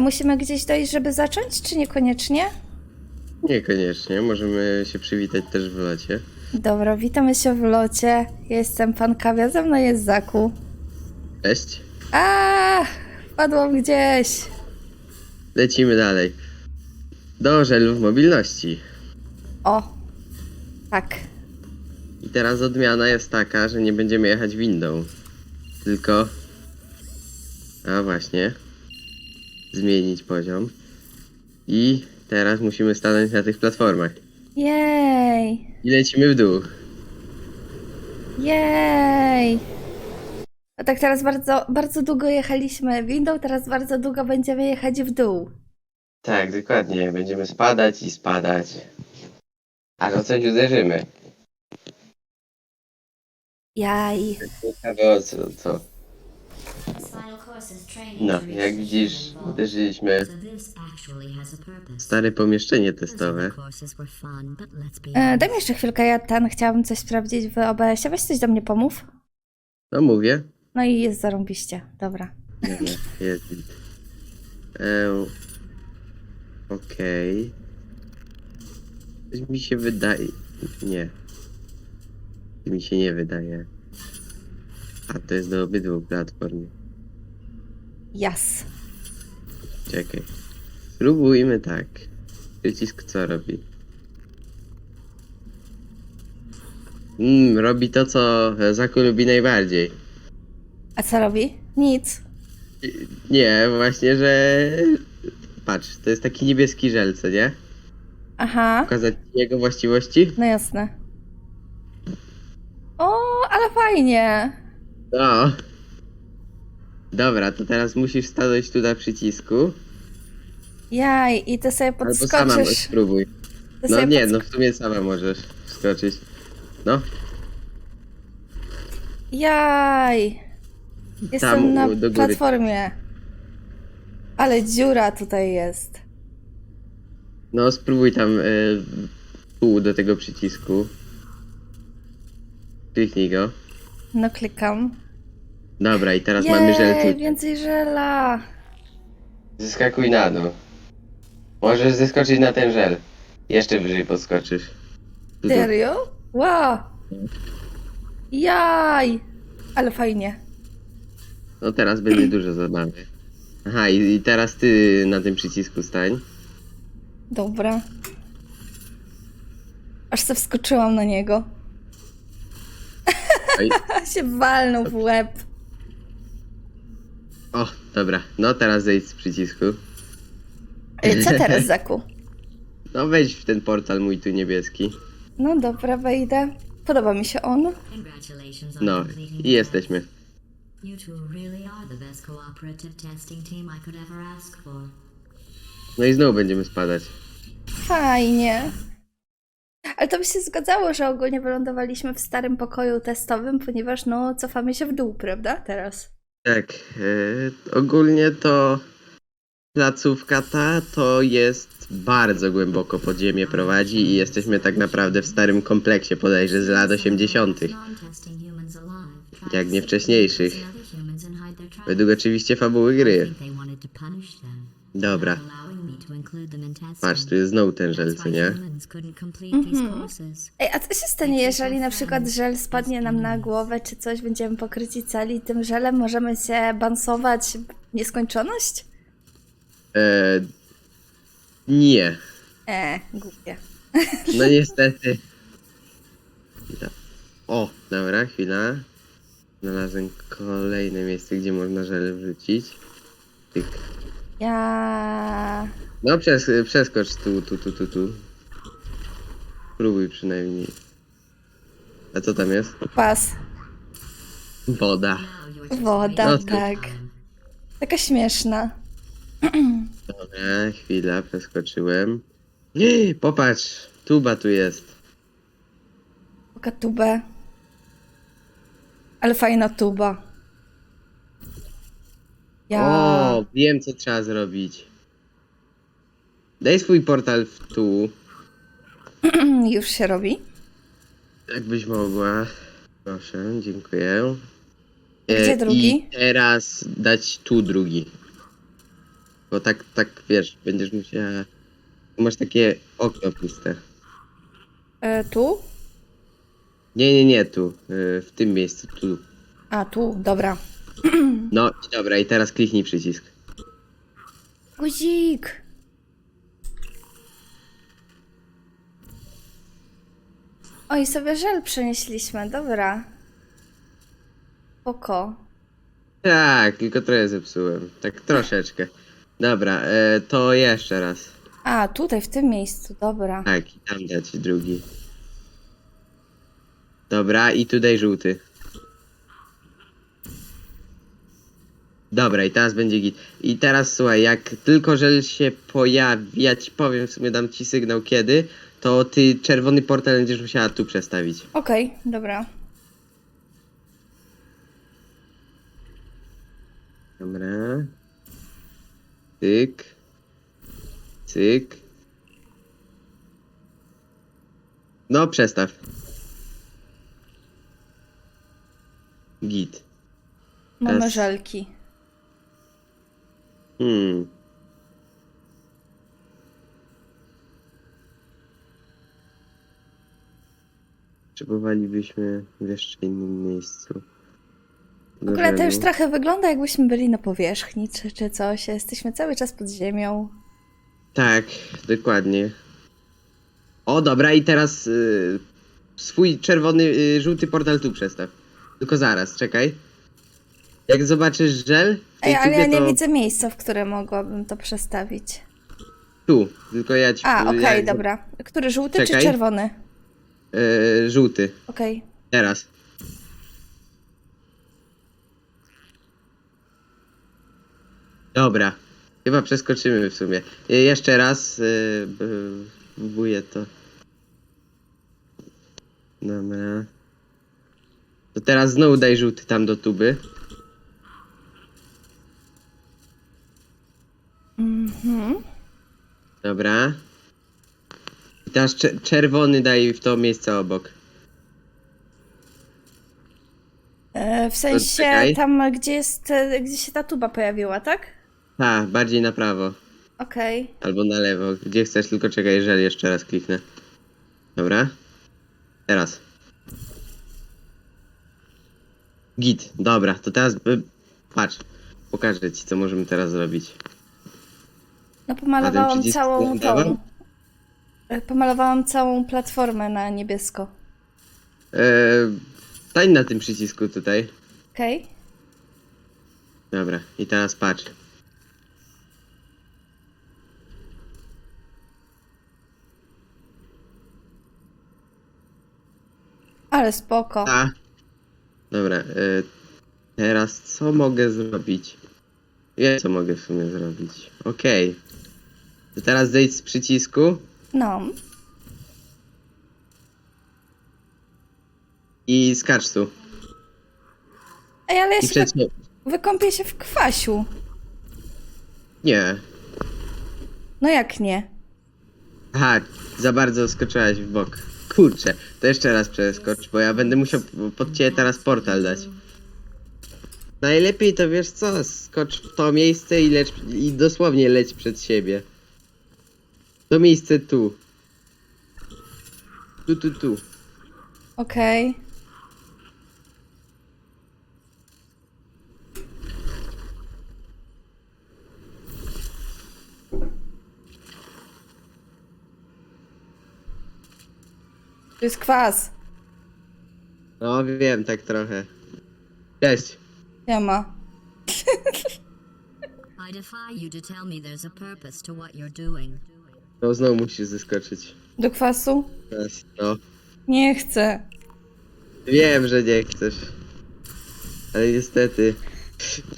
Musimy gdzieś dojść, żeby zacząć, czy niekoniecznie? Niekoniecznie, możemy się przywitać też w locie. Dobra, witamy się w locie. Ja Jestem pan Kawia, ze mną jest Zaku. Cześć. A, wpadłam gdzieś. Lecimy dalej. Do żelów mobilności. O, tak. I teraz odmiana jest taka, że nie będziemy jechać windą. Tylko... A właśnie. Zmienić poziom. I teraz musimy stanąć na tych platformach. Jej, I lecimy w dół. jej. A tak teraz bardzo, bardzo długo jechaliśmy windą, teraz bardzo długo będziemy jechać w dół. Tak, dokładnie. Będziemy spadać i spadać. Ale o coś uderzymy. Jaj. Ciekawe o co, co. No, jak widzisz, uderzyliśmy w stare pomieszczenie testowe. E, daj mi jeszcze chwilkę, ja ten chciałabym coś sprawdzić w OBS-ie. Weź coś do mnie pomów. No mówię. No i jest zarąbiście. Dobra. Dobra, jest. Eee, Okej. Coś mi się wydaje. Nie. Mi się nie wydaje. A to jest do obydwu platform. Jas. Czekaj. Spróbujmy tak. Przycisk co robi? Mm, robi to, co Zaku lubi najbardziej. A co robi? Nic. Nie, właśnie, że... Patrz, to jest taki niebieski żel, co nie? Aha. Pokazać jego właściwości? No jasne. O, ale fajnie. No. Dobra, to teraz musisz stanąć tu na przycisku. Jaj, i ty sobie Albo sama podskoczysz. spróbuj. Ty No sobie nie, podsk- no w sumie sama możesz wskoczyć. No, Jaj. Jestem Tam, na u- do góry. platformie. Ale dziura tutaj jest. no spróbuj tam y, pół do tego przycisku. Kliknij go. No klikam. Dobra, i teraz mamy żel tu. więcej żela. Zeskakuj na dół. Możesz zeskoczyć na ten żel. Jeszcze wyżej podskoczysz. Tu, tu. Serio? Wow. Jaj. Ale fajnie. No teraz będzie dużo zabawy. Aha, i, i teraz ty na tym przycisku stań. Dobra. Aż se wskoczyłam na niego. Oj. się walnął w łeb. O, dobra. No teraz zejdź z przycisku. Ej, Co teraz, Zaku? No wejdź w ten portal mój tu niebieski. No dobra, wejdę. Podoba mi się on. No i jesteśmy. You two really are the best cooperative testing team I could ever ask for. No i znowu będziemy spadać. Fajnie. Ale to by się zgadzało, że ogólnie wylądowaliśmy w starym pokoju testowym, ponieważ no cofamy się w dół, prawda? Teraz. Tak, e, ogólnie to placówka ta to jest bardzo głęboko pod ziemię prowadzi i jesteśmy tak naprawdę w starym kompleksie podejrzę z lat 80. Non-testing humans alive. Jak nie wcześniejszych. Według oczywiście fabuły gry. Dobra, Patrz, tu jest znowu ten żel, co nie? courses. Ej, a co się stanie, jeżeli na przykład żel spadnie nam na głowę, czy coś, będziemy pokryci cali tym żelem, możemy się bansować w nieskończoność? E, nie, E, głupie. no niestety. Da- O, dobra, chwila. Znalazłem kolejne miejsce, gdzie można żel wrzucić. Tyk. Ja... No przes przeskocz tu, tu, tu, tu, tu. Spróbuj przynajmniej. A co tam jest? Pas. Woda. Woda, No, tak. Taka śmieszna. Dobra, chwila, przeskoczyłem. Nie, popatrz, tuba tu jest. Taka tubę. Ale fajna tuba. Ja... O, wiem co trzeba zrobić. Daj swój portal w tu, Już się robi. jakbyś mogła. Proszę, dziękuję. E, Gdzie drugi? I teraz dać tu drugi. Bo tak, tak wiesz, będziesz musiała... Masz takie okno puste. E, tu? Nie, nie, nie, tu. y, W tym miejscu, tu. A, tu, dobra. No i dobra, i teraz kliknij przycisk. Guzik! Oj, sobie żel przenieśliśmy, dobra. Oko. Tak, tylko trochę zepsułem. Tak troszeczkę. Dobra, e, to jeszcze raz. A, tutaj, w tym miejscu, dobra. Tak, i tam dać drugi. Dobra, i tutaj żółty. Dobra, i teraz będzie git. I teraz słuchaj, jak tylko żel się pojawi, ja ci powiem, w sumie dam ci sygnał kiedy, to ty czerwony portal będziesz musiała tu przestawić. Okej, dobra. Dobra. Cyk. Cyk. No, przestaw. Git. Mamy Teraz- żelki. Hmm. Potrzebowalibyśmy w jeszcze innym miejscu. W ogóle to już trochę wygląda, jakbyśmy byli na powierzchni, czy, czy coś. Jesteśmy cały czas pod ziemią. Tak, dokładnie. O, dobra, i teraz y, swój czerwony, y, żółty portal tu przestaw. Tylko zaraz, czekaj. Jak zobaczysz żel, Ej, ale ja nie to widzę miejsca, w które mogłabym to przestawić. tu, tylko ja ci... A, okej, ja, dobra. Który, żółty czy Czekaj. czerwony? Y, żółty, Okej. teraz. Dobra, chyba przeskoczymy w sumie. Y, jeszcze raz, y, b- próbuję to. Dobra. To teraz znowu daj żółty tam do tuby. Mhm. Dobra. I teraz cze- czerwony daj w to miejsce obok. E, w sensie czekaj. tam, gdzie jest, e, gdzie się ta tuba pojawiła, tak? Tak, bardziej na prawo. Okej. Albo na lewo. Gdzie chcesz, tylko czekaj, jeżeli jeszcze raz kliknę. Dobra. Teraz. Git, dobra, to teraz y, patrz. Pokażę ci, co możemy teraz zrobić. No pomalowałam całą tą... e, Pomalowałam całą platformę na niebiesko. Eee, stań na tym przycisku tutaj. Okej? Dobra, i teraz patrz. Ale spoko. A. Dobra, e, teraz co mogę zrobić? Wiem, co mogę w sumie zrobić. Okej. To teraz zejdź z przycisku No. i skacz tu. Ej, ale ja I się wy... przed... wykąpię się w kwasiu. Nie. No jak nie? Aha, za bardzo skoczyłaś w bok. Kurczę, to jeszcze raz przeskocz, bo ja będę musiał pod ciebie teraz portal dać. Najlepiej to wiesz co, skocz w to miejsce i leć, i dosłownie leć przed siebie. To miejsce tu. Tu, tu, tu. Okej. To jest kwas. No wiem, tak trochę. Cześć. Nie ma. I defy you to tell me there's a purpose to what you're doing. No znowu musisz zeskoczyć. Do kwasu? Teraz, no. Nie chcę. Wiem, że nie chcesz. Ale niestety.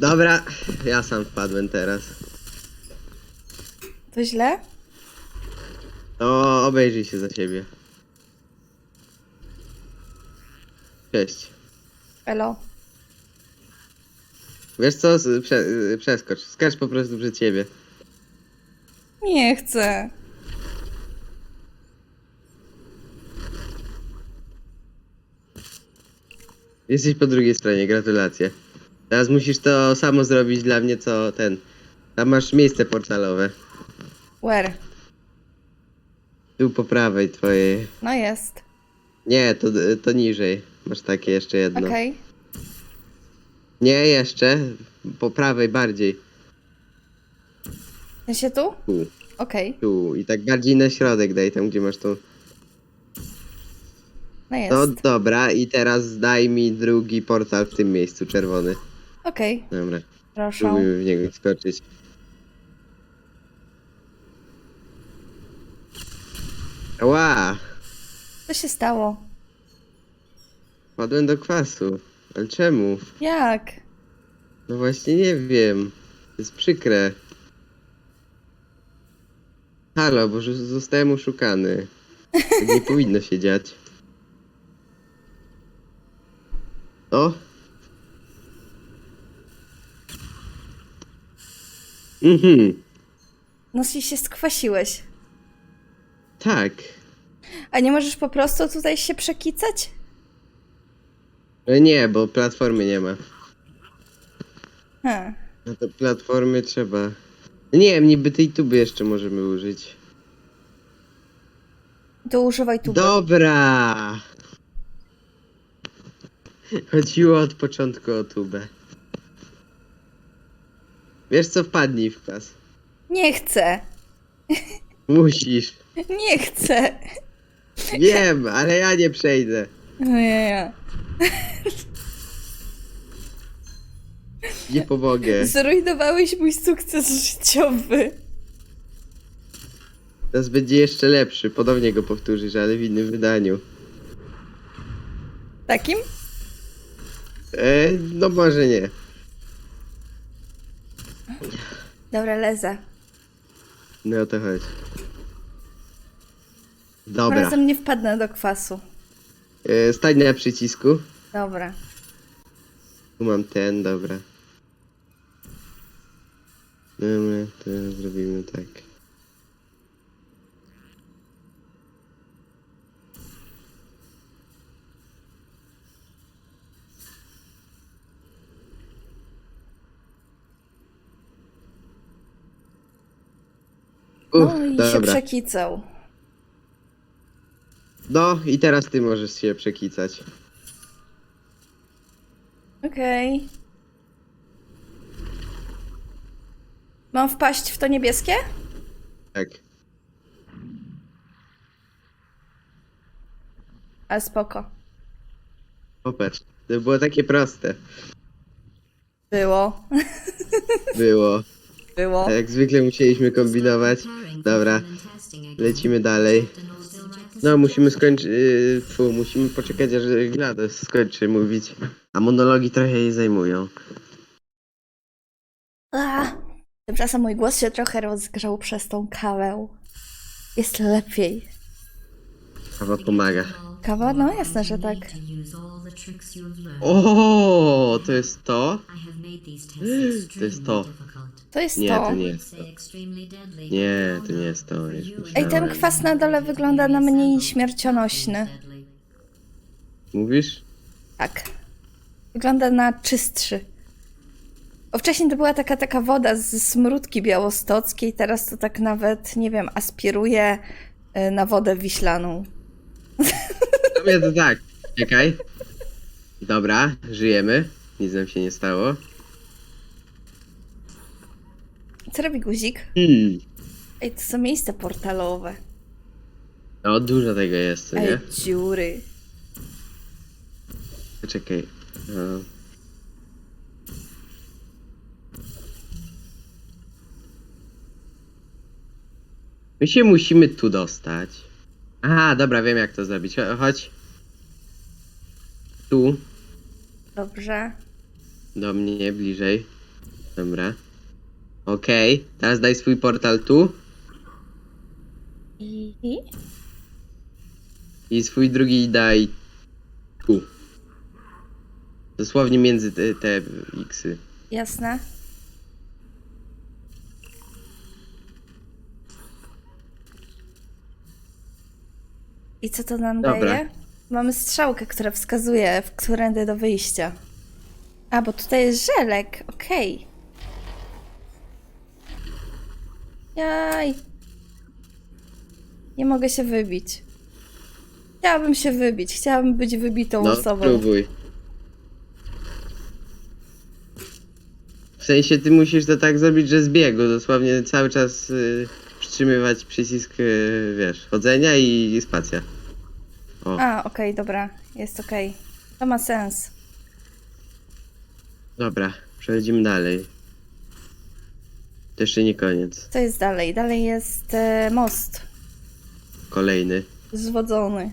Dobra, ja sam wpadłem teraz. To źle? No, obejrzyj się za siebie. Cześć. Elo. Wiesz co? Prze y, przeskocz. Skacz po prostu przed siebie. Nie chcę. Jesteś po drugiej stronie, gratulacje. Teraz musisz to samo zrobić dla mnie, co ten. Tam masz miejsce portalowe. Where? Tu po prawej twojej. No jest. Nie, to, to niżej. Masz takie jeszcze jedno. Okej. Nie, jeszcze. Po prawej bardziej. Okay. się tu? Tu, Okej. tu. I tak bardziej na środek daj, tam gdzie masz tą... No jest. No dobra, i teraz daj mi drugi portal w tym miejscu, czerwony. Okej. Dobra, Proszę. spróbujmy w niego skoczyć. Ła! Co się stało? Padłem do kwasu. Ale czemu? Jak? No właśnie nie wiem. To jest przykre. Halo, bo zostałem oszukany. Tak nie powinno się dziać. O! Mhm, No i się skwasiłeś. tak. A nie możesz po prostu tutaj się przekicać? Nie, bo platformy nie ma. Hmm. No to platformy trzeba. Nie wiem, niby tej tuby jeszcze możemy użyć. To używaj tu. Dobra! Chodziło od początku o tubę. Wiesz co, wpadnij w kwas. Nie chcę. Musisz. Nie chcę. Wiem, ale ja nie przejdę. Nie, nie. Nie pomogę. Zrujnowałeś mój sukces życiowy. Teraz będzie jeszcze lepszy. Podobnie go powtórzysz, ale w innym wydaniu. Takim? E, no może nie. Dobra, lezę. No o to. Tym Dobra. razem nie wpadnę do kwasu. E, stań na przycisku. Dobra. Tu mam ten, dobra. Dobra, to zrobimy tak. Uff, No i się dobra. przekicał. No i teraz ty możesz się przekicać. Okej. Mam wpaść w to niebieskie? Tak. Ale spoko. Popatrz. To było takie proste. Było. Było. Było. A jak zwykle musieliśmy kombinować. Dobra, lecimy dalej. No, musimy skończyć. Yy, fu, musimy poczekać, aż GLaDOS skończy mówić. A monologi trochę jej zajmują. Tymczasem mój głos się trochę rozgrzał przez tą kawę. Jest lepiej. Kawa pomaga. Kawa? No jasne, że tak. O, to jest to? To jest to. To jest Nie, to. to nie jest to. Nie, to nie jest to. Już Ej, ten kwas na dole wygląda na mniej śmiercionośny. Mówisz? Tak. Wygląda na czystszy. O, wcześniej to była taka taka woda z smródki białostockiej, teraz to tak nawet, nie wiem, aspiruje y, na wodę wiślaną. Sumie to tak. Czekaj. Dobra, żyjemy. Nic nam się nie stało. Co robi guzik? Hmm. Ej, to są miejsca portalowe. No, dużo tego jest, co nie? Ej, dziury. Czekaj. No. My się musimy tu dostać. Aha, dobra, wiem jak to zrobić. Cho- Chodź. Tu, Dobrze. do mnie, bliżej. Dobra. Okej, teraz daj swój portal tu I... I? i swój drugi daj tu. Dosłownie między te, te xy. Jasne. I co to nam Dobra. daje? Mamy strzałkę, która wskazuje, w którędy do wyjścia. A, bo tutaj jest żelek, okej. Jaj. Nie mogę się wybić. Chciałabym się wybić. Chciałabym być wybitą No, osobą. spróbuj. W sensie ty musisz to tak zrobić, że z biegu, dosłownie cały czas y, przytrzymywać przycisk, y, wiesz, chodzenia i spacja. O, A, okej, dobra. Jest okej. To ma sens. dobra, przechodzimy dalej. To jeszcze nie koniec. Co jest dalej? Dalej jest e, most Kolejny. zwodzony.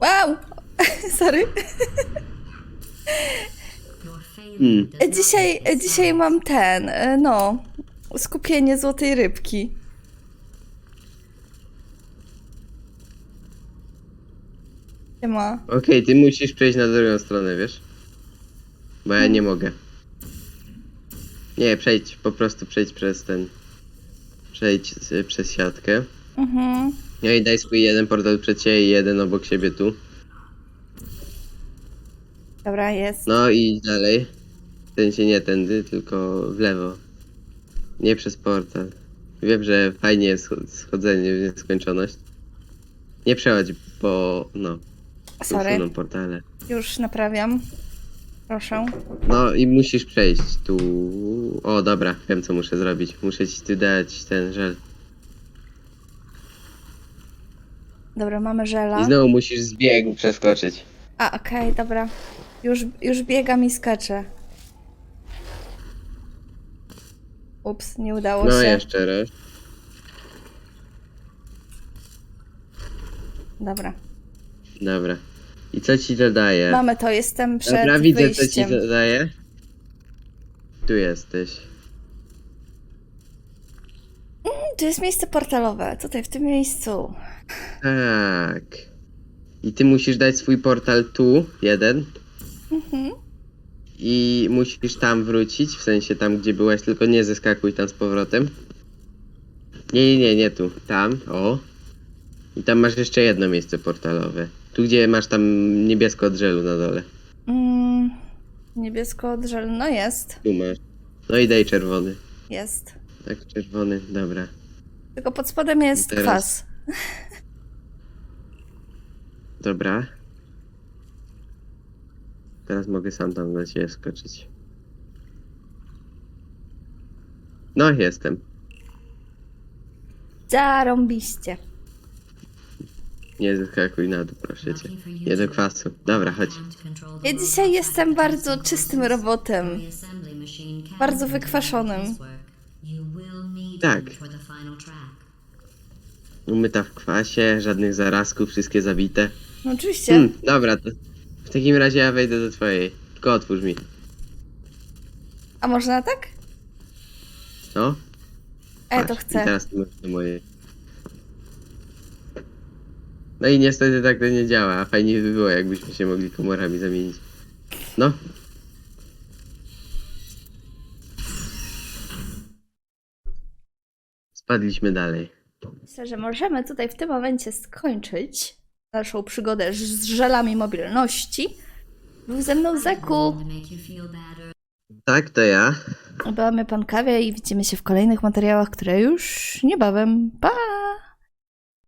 Wow! Sorry. Hmm. not Dzisiaj, it dzisiaj mam ten, e, no, skupienie złotej rybki. Siema. Okej, ty musisz przejść na drugą stronę, wiesz? Bo ja nie mogę. Nie, przejdź, po prostu przejdź przez ten... Przejdź y, przez siatkę. Mhm. No i daj swój jeden portal przed siebie i jeden obok siebie tu. Dobra, jest. No i dalej. W sensie nie tędy, tylko w lewo. Nie przez portal. Wiem, że fajnie jest scho- schodzenie w nieskończoność. Nie przechodź, bo no, Sorry, usuną portale. już naprawiam. Proszę. No i musisz przejść tu. O, dobra, wiem co muszę zrobić. Muszę ci tu dać ten żel. Dobra, mamy I żela. znowu musisz z biegu przeskoczyć. A, okej, dobra. Już, już biegam i skaczę. Ups, nie udało No się. jeszcze raz. Dobra. Dobra. I co ci to daje? Mamy to, jestem przed Dobra, widzę co ci wyjściem. to daje. Tu jesteś. Tu jest miejsce portalowe, tutaj w tym miejscu. Tak. I ty musisz dać swój portal tu, jeden. Mhm. I musisz tam wrócić, w sensie tam, gdzie byłeś, tylko nie zeskakuj tam z powrotem. Nie, nie, nie, nie tu. Tam, o. I tam masz jeszcze jedno miejsce portalowe. Tu, gdzie masz tam niebiesko od żelu na dole. Mm, niebiesko drzel, no jest, Tu masz. No i daj czerwony. jest. Tak, czerwony, dobra. Tylko pod spodem jest Teraz- kwas. Dobra. Teraz mogę sam tam na ciebie skoczyć. No, jestem. Zarąbiście. Nie zeskakuj na dół, proszę cię. Nie do kwasu. Dobra, chodź. Ja dzisiaj jestem bardzo czystym robotem. Bardzo wykwaszonym. Tak. Umyta w kwasie, żadnych zarazków, wszystkie zabite. No oczywiście. Hmm, dobra, to w takim razie ja wejdę do twojej. Tylko otwórz mi. A można tak? No. Ja to patrz, I chcę. teraz to mojej. No i niestety tak to nie działa, a fajnie by było, jakbyśmy się mogli komorami zamienić. No. Spadliśmy dalej. Myślę, że możemy tutaj w tym momencie skończyć naszą przygodę z żelami mobilności. Był ze mną Zeku. Tak, to ja. Byłamy pan kawie i widzimy się w kolejnych materiałach, które już niebawem. Pa!